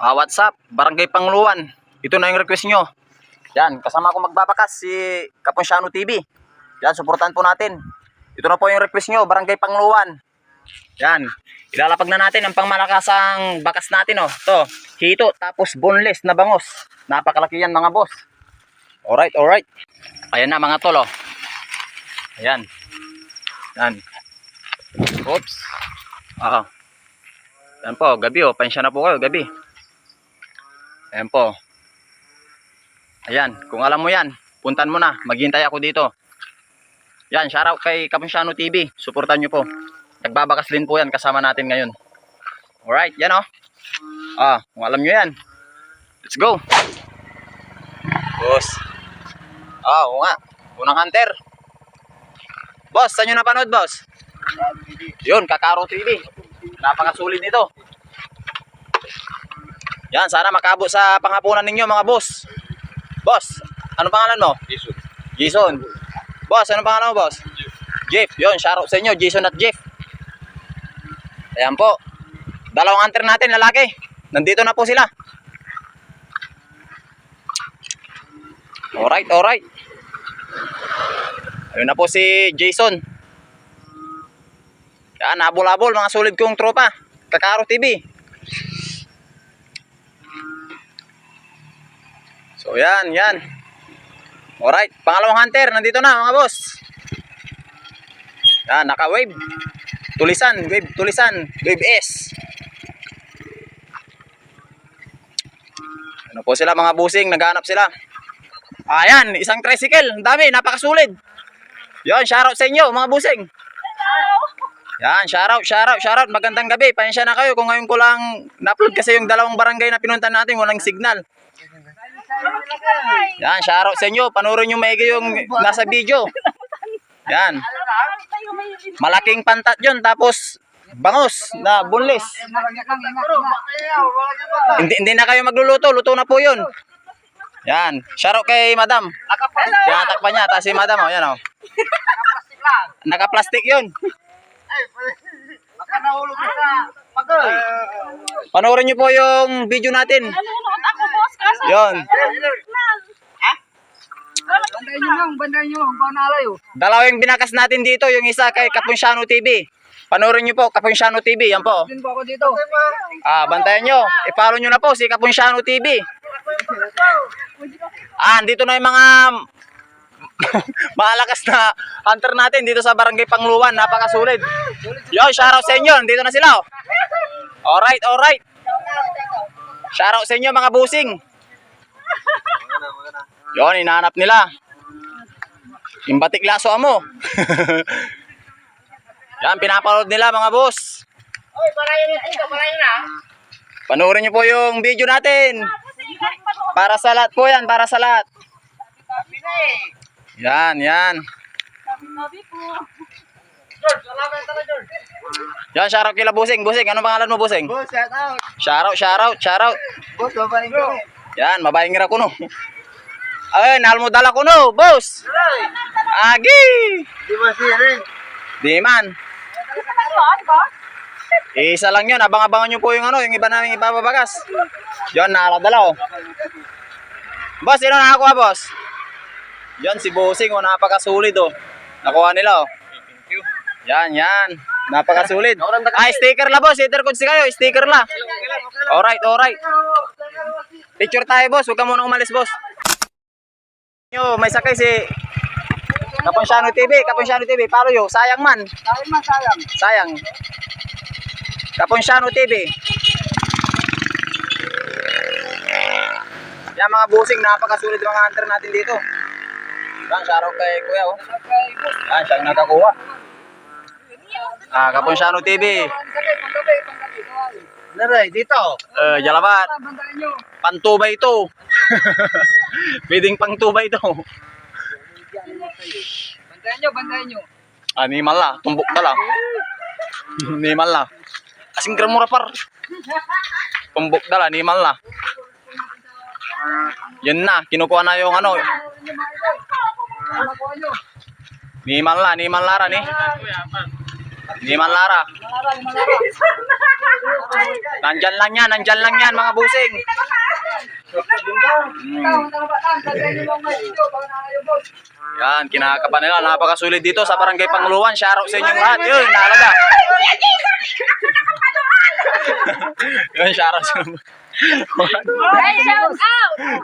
Ah, what's up? Barangay Pangluan. Ito na yung request nyo. Yan, kasama ko magbabakas si Kaponsyano TV. Yan, suportahan po natin. Ito na po yung request nyo, Barangay Pangluan. Yan, ilalapag na natin ang pangmalakasang bakas natin, oh. Ito, hito, tapos boneless na bangos. Napakalaki yan, mga boss. Alright, alright. Ayan na, mga tol, oh. Ayan. Yan. Oops. Ah. Yan po, gabi, oh. Pansya na po kayo, gabi. Ayan po. Ayan, kung alam mo yan, puntan mo na. Maghintay ako dito. Yan, shoutout kay Kapunsyano TV. Suportan nyo po. Nagbabakas din po yan kasama natin ngayon. Alright, yan oh. Ah, kung alam nyo yan. Let's go. Boss. Ah, oo nga. Unang hunter. Boss, saan nyo napanood, boss? Yun, Kakaro TV. Napakasulit nito. Yan, sana makabot sa panghapunan ninyo mga boss. Boss, ano pangalan mo? Jason. Jason. Boss, ano pangalan mo, boss? Jeff. Yun, shoutout sa inyo, Jason at Jeff. Ayan po. Dalawang hunter natin, lalaki. Nandito na po sila. Alright, alright. Ayun na po si Jason. Yan, habol-habol, mga solid kong tropa. Kakaro TV. So yan, yan. Alright, pangalawang hunter, nandito na mga boss. Yan, naka-wave. Tulisan, wave, tulisan, wave S. Ano po sila mga busing, naghanap sila. Ayan, isang tricycle, ang dami, napakasulid. Yan, shoutout sa inyo mga busing. Yan, shoutout, shoutout, shoutout. Magandang gabi. Pasensya na kayo kung ngayon ko lang na-upload kasi yung dalawang barangay na pinunta natin, walang signal. Yan, shoutout sa inyo. Panoorin nyo maigi yung nasa video. Yan. Malaking pantat yun. Tapos, bangus na bunlis. Hindi, hindi na kayo magluluto. Luto na po yun. Yan. Shoutout kay madam. Tinatakpan niya. Tapos si madam, oh, yan oh. Naka-plastic yun. Panoorin nyo po yung video natin. Nanonood ako, boss, kaso... Yun. Banday nyo lang, banday nyo. Ang panalayo. Dalawa yung binakas natin dito. Yung isa kay Kapunsyano TV. Panoorin nyo po, Kapunsyano TV. Yan po. Din po ako dito. Ah, bantayan nyo. I-follow nyo na po si Kapunsyano TV. Ah, dito na yung mga malakas na hunter natin dito sa Barangay Pangluan. Napakasulit. Yo, shoutout sa inyo. Dito na sila. oh. Alright, alright. Shoutout sa inyo mga busing. Yon, inahanap nila. Yung batik laso mo. Yan, pinapanood nila mga boss. Oy, malayo na dito, malayo na. Panoorin niyo po yung video natin. Para sa lahat po yan, para sa lahat. Yan, yan. Yan, shoutout kila Busing. Busing, anong pangalan mo, Busing? Boss, shout out. Shoutout, shoutout, shoutout. Boss, babaeng ko. Yan, ngira ko no. Ay, nalmudala ko no, boss. Agi! di ba siya rin? Di man. Isa lang yun, abang-abangan nyo po yung ano, yung iba namin ipapabagas. Yun, nakaladala oh. Boss, sino nakakuha, boss? Yan, si Bossing, oh, napakasulit oh. Nakuha nila oh. Yan, yan. Napakasulit. Ay, sticker la, boss. Sticker code si kayo. Sticker la. Alright, alright. Picture tayo, boss. Huwag ka muna umalis, boss. Yo, may sakay si Kaponsyano TV. Kaponsyano TV. Paro yo. Sayang man. Sayang man, sayang. Sayang. Kaponsyano TV. Yan mga busing, napakasulit mga hunter natin dito. Yan, shoutout kay Kuya oh. Yan, siya yung nakakuha. Ah, Kaponsyano TV. Naray, dito. Eh, jalabat. Pantubay ito. Pwedeng pangtubay ito. Bandayan nyo, bandayan nyo. Animal la, tumbok na lang. Animal la. Asing gramura par. Tumbok na lang, animal la. Yan na, kinukuha na yung ano. Animal la, animal la ran eh. Hindi man Lara. Nandyan lang yan, nandyan lang yan mga busing. Yan, kinakapan nila. Napakasulit dito sa barangay Pangluan. Shoutout sa inyong lahat. Yun, nalaga. Yun, shoutout sa Ay, shout out!